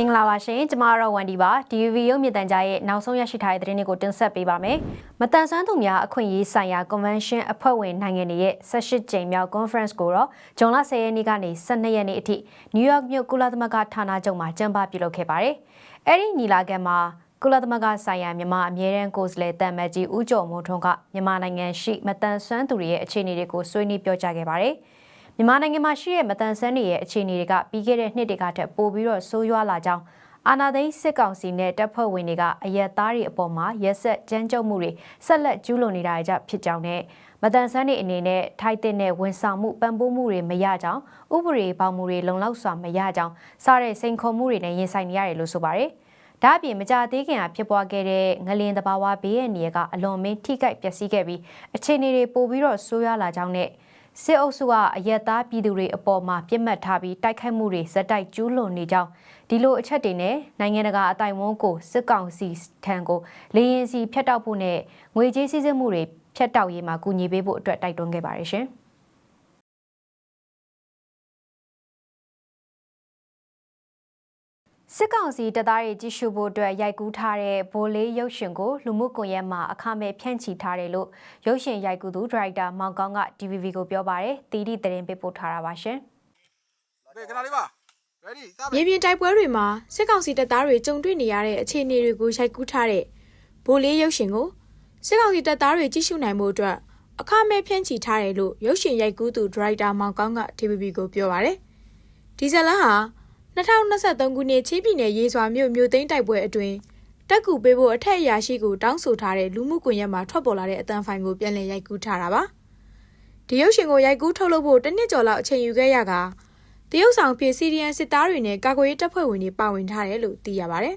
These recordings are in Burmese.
မင်္ဂလာပါရှင်ကျမကတော့ဝန်ဒီပါ DVB ရုပ်မြင့်တန်ကြားရဲ့နောက်ဆုံးရရှိထားတဲ့သတင်းတွေကိုတင်ဆက်ပေးပါမယ်။မတန်ဆွမ်းသူများအခွင့်အရေးဆိုင်ရာ Convention အဖွဲ့ဝင်နိုင်ငံတွေရဲ့18ကြိမ်မြောက် Conference ကိုတော့ဇွန်လ10ရက်နေ့ကနေ12ရက်နေ့အထိ New York မြို့ကုလသမဂ္ဂဌာနချုပ်မှာကျင်းပပြုလုပ်ခဲ့ပါတယ်။အဲဒီညီလာခံမှာကုလသမဂ္ဂဆိုင်ရာမြန်မာအမြဲတမ်းကိုယ်စားလှယ်တမ်မတ်ကြီးဦးကျော်မိုးထွန်းကမြန်မာနိုင်ငံရှိမတန်ဆွမ်းသူတွေရဲ့အခြေအနေတွေကိုဆွေးနွေးပြောကြားခဲ့ပါတယ်။ မြန်မာနိုင်ငံမှာရှိတဲ့မတန်ဆန်းတွေရဲ့အခြေအနေတွေကပြီးခဲ့တဲ့နှစ်တွေကထက်ပိုပြီးတော့ဆိုးရွားလာကြောင်းအာနာသိန်းစစ်ကောင်စီနဲ့တပ်ဖွဲ့ဝင်တွေကအရက်သားတွေအပေါ်မှာရက်ဆက်ကြမ်းကြုတ်မှုတွေဆက်လက်ကျူးလွန်နေတာကြောင့်ဖြစ်ကြောင်းနဲ့မတန်ဆန်းတွေအနေနဲ့ထိုက်တဲ့နဲ့ဝန်ဆောင်မှုပံ့ပိုးမှုတွေမရကြောင်းဥပဒေပေါင်းမှုတွေလုံလောက်စွာမရကြောင်းစတဲ့စိန်ခေါ်မှုတွေနဲ့ရင်ဆိုင်နေရတယ်လို့ဆိုပါတယ်။ဒါ့အပြင်မကြသေးခင်ကဖြစ်ပွားခဲ့တဲ့ငလင်တဘာဝဘေးရဲ့နေရကအလွန်မင်းထိခိုက်ပျက်စီးခဲ့ပြီးအခြေအနေတွေပိုပြီးတော့ဆိုးရွားလာကြောင်းနဲ့ စစ်အုပ်စုကအယက်သားပြည်သူတွေအပေါ်မှာပြစ်မှတ်ထားပြီးတိုက်ခိုက်မှုတွေဇက်တိုက်ကျူးလွန်နေကြောင်းဒီလိုအချက်တွေနဲ့နိုင်ငံတကာအတိုင်းဝန်းကိုစစ်ကောင်စီထံကိုလေရင်စီဖျက်တောက်ဖို့နဲ့ငွေကြေးစည်းစိမ်မှုတွေဖျက်တောက်ရေးမှာကူညီပေးဖို့အတွက်တိုက်တွန်းခဲ့ပါတယ်ရှင်။ စစ်ကောင်စီတပ်သားတွေကြီးစုဖို့အတွက်ရိုက်ကူးထားတဲ့ဗိုလ်လေးရုပ်ရှင်ကိုလူမှုကွန်ရက်မှာအခမဲ့ဖြန့်ချီထားတယ်လို့ရုပ်ရှင်ရိုက်ကူးသူဒရိုက်တာမောင်ကောင်းက DVB ကိုပြောပါတယ်။တီတီသတင်းပေးပို့ထားတာပါရှင်။ကဲခဏလေးပါ ready စပါမြေပြင်တိုက်ပွဲတွေမှာစစ်ကောင်စီတပ်သားတွေကြုံတွေ့နေရတဲ့အခြေအနေတွေကိုရိုက်ကူးထားတဲ့ဗိုလ်လေးရုပ်ရှင်ကိုစစ်ကောင်စီတပ်သားတွေကြည့်ရှုနိုင်မှုအတွက်အခမဲ့ဖြန့်ချီထားတယ်လို့ရုပ်ရှင်ရိုက်ကူးသူဒရိုက်တာမောင်ကောင်းက TVB ကိုပြောပါရယ်ဒီဇလန်ဟာ 2023ခုနှစ်ချင်းပြည်နယ်ရေစွာမြို့မြို့သိမ်းတိုက်ပွဲအတွင်းတက်ကူပေးဖို့အထက်အရာရှိကိုတောင်းဆိုထားတဲ့လူမှုကွန်ရက်မှာထွက်ပေါ်လာတဲ့အတန်းဖိုင်ကိုပြန်လည်ရိုက်ကူးထားတာပါဒီရုပ်ရှင်ကိုရိုက်ကူးထုတ်လုပ်ဖို့တစ်နှစ်ကျော်လောက်အချိန်ယူခဲ့ရကတရုတ်ဆောင်ဖြစ်စီရီယန်စစ်သားတွေနဲ့ကာကွယ်ရေးတပ်ဖွဲ့ဝင်တွေပါဝင်ထားတယ်လို့သိရပါတယ်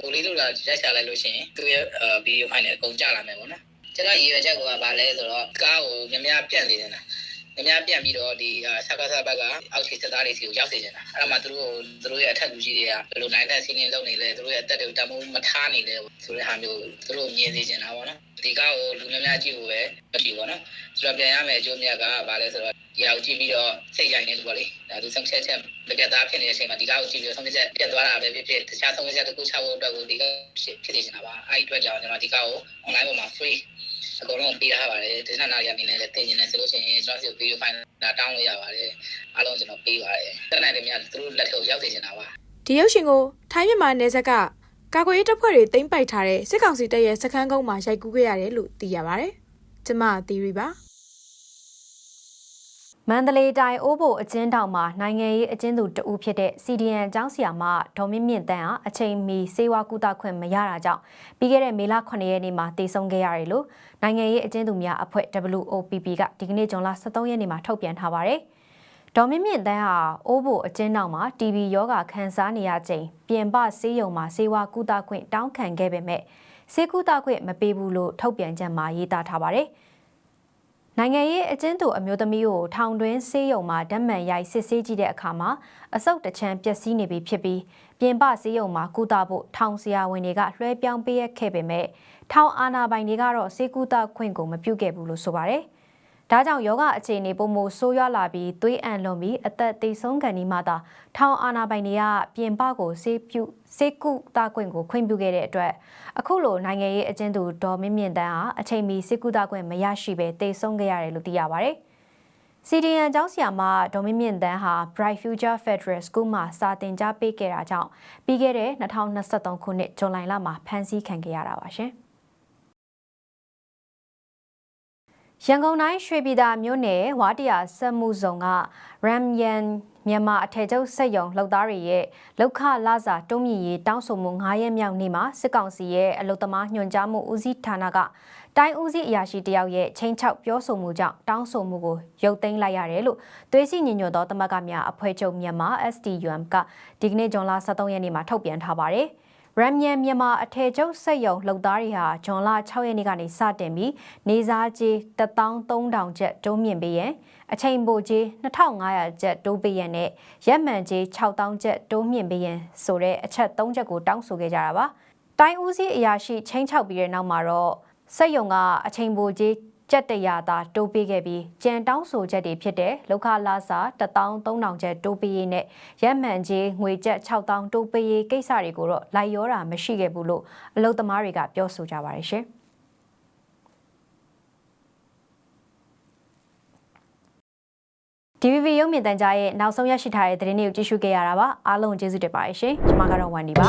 ကိုလေးတို့ကရိုက်ချလိုက်လို့ရှိရင်သူ့ရဲ့ဗီဒီယိုဖိုင်နဲ့အကုန်ကြလာမယ်ပေါ့နော်ကျွန်တော်ရည်ရွယ်ချက်ကဘာလဲဆိုတော့ကားကိုမြများပြန့်နေတယ်နော် မြများပြန့်ပြီးတော့ဒီဆက်ကဆဘက်ကအောက်ခြေစသားတွေစီကိုရောက်စေချင်တာအဲ့ဒါမှသူတို့သူတို့ရဲ့အထက်လူကြီးတွေကဘယ်လိုနိုင်တဲ့စီးနေလုပ်နေလဲသူတို့ရဲ့အသက်တွေတမိုးမထားနေလဲဆိုတဲ့ဟာမျိုးသူတို့မြင်စေချင်တာပေါ့နော်ဒီကားကိုလူများများကြည့်ဖို့ပဲမကြည့်ပေါ့နော်ဆိုတော့ပြန်ရမယ်အကျိုးမြတ်ကဘာလဲဆိုတော့ဒီဟာကိုကြည့်ပြီးတော့စိတ်ရိုက်နေလို့ပေါ့လေဒါသူဆုံးဖြတ်ချက်ပြတ်သားဖြစ်နေတဲ့အချိန်မှာဒီကားကိုကြည့်ပြီးတော့ဆုံးဖြတ်ချက်ပြတ်သွားတာပဲဖြစ်ဖြစ်တခြားဆုံးဖြတ်ချက်တစ်ခုချဖို့အတွက်ကိုဒီကားဖြစ်ဖြစ်နေချင်တာပါအဲ့ဒီအတွက်ကြောင့်ကျွန်တော်ဒီကားကို online ပေါ်မှာ free အကုန်လုံးပေးထားပါတယ်ဒီနေ့နာရီအနေနဲ့လည်းတင်နေတယ်ဆိုလို့ရှိရင်ကျွန်တော်စီဗီဒီယိုဖိုင်လာတောင်းလို့ရပါတယ်အားလုံးကျွန်တော်ပေးပါတယ်တက်နိုင်တယ်များသူတို့လက်ထဲကိုရောက်စေချင်တာပါဒီရုပ်ရှင်ကိုထိုင်းမြန်မာနယ်စပ်ကကာကွယ်ရေးတပ်ဖွဲ့တွေတင်ပိုက်ထားတဲ့စစ်ကောင်စီတပ်ရဲ့စခန်းကုန်းမှာရိုက်ကူးခဲ့ရတယ်လို့သိရပါတယ်ကျမသီရီပါ မန္တလေးတိုင်းအိုးဘိုအကျဉ်းထောင်မှာနိုင်ငံရေးအကျဉ်းသူတဦးဖြစ်တဲ့ CDN အကြောင်းဆရာမဒေါ်မြင့်မြင့်တန်းဟာအချိန်မီစေဝါကုသခွင့်မရတာကြောင့်ပြီးခဲ့တဲ့မေလ9ရက်နေ့မှာတည်ဆုံခဲ့ရတယ်လို့နိုင်ငံရေးအကျဉ်းသူများအဖွဲ့ WOPP ကဒီကနေ့ဇွန်လ23ရက်နေ့မှာထုတ်ပြန်ထားပါတယ်။ဒေါ်မြင့်မြင့်တန်းဟာအိုးဘိုအကျဉ်းထောင်မှာ TB ယောဂခန်းစားနေရချိန်ပြင်ပဆေးရုံမှာစေဝါကုသခွင့်တောင်းခံခဲ့ပေမဲ့စေကုသခွင့်မပေးဘူးလို့ထုတ်ပြန်ချက်မှာရေးသားထားပါတယ်။ နိုင်ငံရေးအကျဉ်းသူအမျိုးသမီးကိုထောင်တွင်းဆေးရုံမှာဓာတ်မှန်ရိုက်စစ်ဆေးကြည့်တဲ့အခါမှာအဆုတ်တချမ်းပျက်စီးနေပြီဖြစ်ပြီးပြင်ပဆေးရုံမှာကုသဖို့ထောင်ဆရာဝန်တွေကလွှဲပြောင်းပေးရခဲ့ပေမဲ့ထောင်အာဏာပိုင်တွေကတော့ဆေးကုသခွင့်ကိုမပြုခဲ့ဘူးလို့ဆိုပါတယ်။ ဒါကြောင့်ယောဂအခြေအနေပုံမဆိုးရွားလာပြီးသွေးအန်လွန်ပြီးအသက်သေဆုံးခံဒီမှသာထောင်အာဏာပိုင်တွေကပြင်ပကိုဆေးပြုဆေးကုသခွင့်ကိုခွင့်ပြုခဲ့တဲ့အတွက်အခုလိုနိုင်ငံရေးအကျဉ်းသူဒေါ်မင်းမြင့်တန်းဟာအချိန်မီဆေးကုသခွင့်မရရှိဘဲတေဆုံးခဲ့ရတယ်လို့သိရပါတယ်။ CDN ကျောင်းဆရာမဒေါ်မင်းမြင့်တန်းဟာ Bright Future Federal School မှာစာသင်ကြားပေးခဲ့တာကြောင့်ပြီးခဲ့တဲ့2023ခုနှစ်ဇွန်လလမှာဖမ်းဆီးခံခဲ့ရတာပါရှင်။ ရန်ကုန်တိုင်းရွှေပြည်သာမြို့နယ်ဝါတရာစက်မှုဇုံက Ramyan မြန်မာအထည်ချုပ်စက်ရုံလုပ်သားတွေရဲ့လောက်ခလာစာတုံးမြင့်ရေးတောင်းဆိုမှု9ရက်မြောက်နေ့မှာစစ်ကောင်စီရဲ့အလုသမားညွှန်ကြားမှုဦးစီးဌာနကတိုင်းဦးစီးအရာရှိတယောက်ရဲ့ချင်းချောက်ပြောဆိုမှုကြောင့်တောင်းဆိုမှုကိုရုပ်သိမ်းလိုက်ရတယ်လို့သွေးစည်းညီညွတ်သောတမကများအဖွဲ့ချုပ်မြန်မာ STUM ကဒီကနေ့ဇွန်လ23ရက်နေ့မှာထုတ်ပြန်ထားပါတယ်။ ရမ်မြန်မြန်မာအထည်ချုပ်စက်ရုံလုပ်သားတွေဟာဂျွန်လ6ရက်နေ့ကနေစတင်ပြီးနေစားကြီး13000ကျပ်တိုးမြင့်ပေးရန်အချိန်ပိုကြီး2500ကျပ်တိုးပေးရန်နဲ့ရက်မှန်ကြီး6000ကျပ်တိုးမြင့်ပေးရန်ဆိုတဲ့အချက်၃ချက်ကိုတောင်းဆိုခဲ့ကြတာပါတိုင်းဦးစီးအရာရှိချင်းချောက်ပြီးတဲ့နောက်မှာတော့စက်ရုံကအချိန်ပိုကြီး ကြက်တရာသာတိုးပေးခဲ့ပြီးကြံတောင်းဆိုချက်တွေဖြစ်တဲ့လောက်ခလာစာ13000ကျပ်တိုးပေးရေးနဲ့ရက်မှန်ကြီးငွေကျပ်6000တိုးပေးရေးကိစ္စတွေကိုတော့လိုက်ရောတာမရှိခဲ့ဘူးလို့အလုပ်သမားတွေကပြောဆိုကြပါတယ်ရှင်။ DVB ရုပ်မြင်သံကြားရဲ့နောက်ဆုံးရရှိထားတဲ့သတင်းတွေကိုကြည့်ရှုခဲ့ရတာပါအားလုံးကျေးဇူးတင်ပါတယ်ရှင်ကျွန်မကတော့ဝန်ဒီပါ